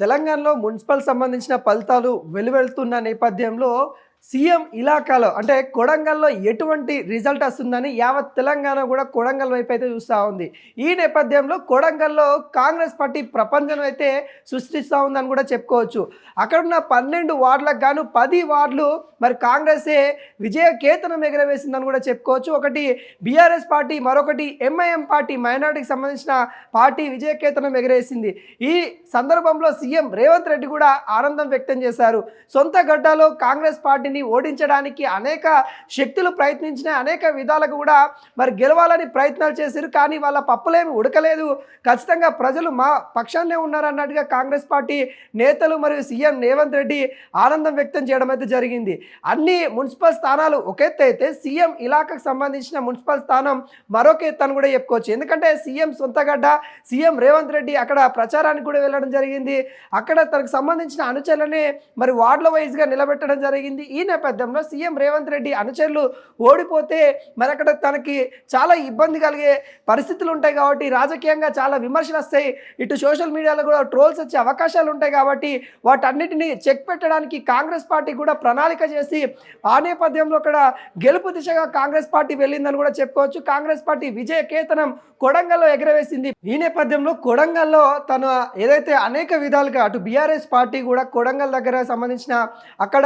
తెలంగాణలో మున్సిపల్ సంబంధించిన ఫలితాలు వెలువెళ్తున్న నేపథ్యంలో సీఎం ఇలాకాలో అంటే కొడంగల్లో ఎటువంటి రిజల్ట్ వస్తుందని యావత్ తెలంగాణ కూడా కొడంగల్ వైపు అయితే చూస్తూ ఉంది. ఈ నేపథ్యంలో కొడంగల్లో కాంగ్రెస్ పార్టీ ప్రపంచం అయితే సృష్టిస్తూ ఉందని కూడా చెప్పుకోవచ్చు. అక్కడున్న పన్నెండు వార్డులకు గాను పది వార్డులు మరి కాంగ్రెసే విజయ కేతనం ఎగరవేసిందని కూడా చెప్పుకోవచ్చు. ఒకటి బీఆర్ఎస్ పార్టీ మరొకటి ఎంఐఎం పార్టీ మైనార్టీకి సంబంధించిన పార్టీ విజయ కేతనం ఎగరేసింది. ఈ సందర్భంలో సీఎం రేవంత్ రెడ్డి కూడా ఆనందం వ్యక్తం చేశారు. సొంత గడ్డలో కాంగ్రెస్ పార్టీ పార్టీని ఓడించడానికి అనేక శక్తులు ప్రయత్నించిన అనేక విధాలకు కూడా మరి గెలవాలని ప్రయత్నాలు చేశారు. కానీ వాళ్ళ పప్పులేమి ఉడకలేదు. ఖచ్చితంగా ప్రజలు మా పక్షాన్నే ఉన్నారన్నట్టుగా కాంగ్రెస్ పార్టీ నేతలు మరియు సీఎం రేవంత్ రెడ్డి ఆనందం వ్యక్తం చేయడం అయితే జరిగింది. అన్ని మున్సిపల్ స్థానాలు ఒక ఎత్తు అయితే సీఎం ఇలాకాకు సంబంధించిన మున్సిపల్ స్థానం మరొక ఎత్తు అని కూడా చెప్పుకోవచ్చు. ఎందుకంటే సీఎం సొంతగడ్డ సీఎం రేవంత్ రెడ్డి అక్కడ ప్రచారానికి కూడా వెళ్ళడం జరిగింది. అక్కడ తనకు సంబంధించిన అనుచరులని మరి వార్డుల వైజ్గా నిలబెట్టడం జరిగింది. ఈ ఈ నేపథ్యంలో సీఎం రేవంత్ రెడ్డి అనుచరులు ఓడిపోతే మరి అక్కడ తనకి చాలా ఇబ్బంది కలిగే పరిస్థితులు ఉంటాయి కాబట్టి రాజకీయంగా చాలా విమర్శలు వస్తాయి. ఇటు సోషల్ మీడియాలో కూడా ట్రోల్స్ వచ్చే అవకాశాలు ఉంటాయి కాబట్టి వాటన్నిటిని చెక్ పెట్టడానికి కాంగ్రెస్ పార్టీ కూడా ప్రణాళిక చేసి ఆ నేపథ్యంలో అక్కడ గెలుపు దిశగా కాంగ్రెస్ పార్టీ వెళ్ళిందని కూడా చెప్పుకోవచ్చు. కాంగ్రెస్ పార్టీ విజయ కేతనం కొడంగల్లో ఎగరవేసింది. ఈ నేపథ్యంలో కొడంగల్లో తన ఏదైతే అనేక విధాలుగా అటు బీఆర్ఎస్ పార్టీ కూడా కొడంగల్ దగ్గర సంబంధించిన అక్కడ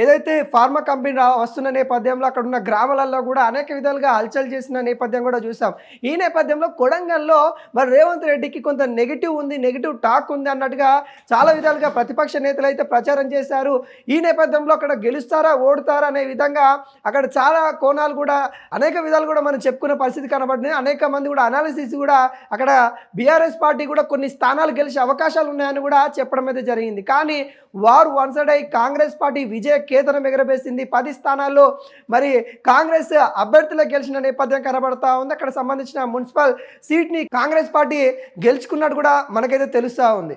ఏదైతే ఫార్మా కంపెనీ వస్తున్న నేపథ్యంలో అక్కడ ఉన్న గ్రామాలలో కూడా అనేక విధాలుగా హల్చల్ చేసిన నేపథ్యం కూడా చూసాం. ఈ నేపథ్యంలో కొడంగల్లో మరి రేవంత్ రెడ్డికి కొంత నెగిటివ్ ఉంది నెగిటివ్ టాక్ ఉంది అన్నట్టుగా చాలా విధాలుగా ప్రతిపక్ష నేతలు అయితే ప్రచారం చేశారు. ఈ నేపథ్యంలో అక్కడ గెలుస్తారా ఓడుతారా అనే విధంగా అక్కడ చాలా కోణాలు కూడా అనేక విధాలు కూడా మనం చెప్పుకునే పరిస్థితి కనబడింది అనేక మంది కూడా అనాలిసిస్ కూడా అక్కడ బీఆర్ఎస్ పార్టీ కూడా కొన్ని స్థానాలు గెలిచే అవకాశాలు ఉన్నాయని కూడా చెప్పడం అయితే జరిగింది. కానీ వారు వన్ సైడ్ అయి కాంగ్రెస్ పార్టీ విజయ కేతనం ఎగరవేసింది. పది స్థానాల్లో మరి కాంగ్రెస్ అభ్యర్థులకు గెలిచిన నేపథ్యం కనబడతా ఉంది. అక్కడ సంబంధించిన మున్సిపల్ సీట్ని కాంగ్రెస్ పార్టీ గెలుచుకున్నట్టు కూడా మనకైతే తెలుస్తూ ఉంది.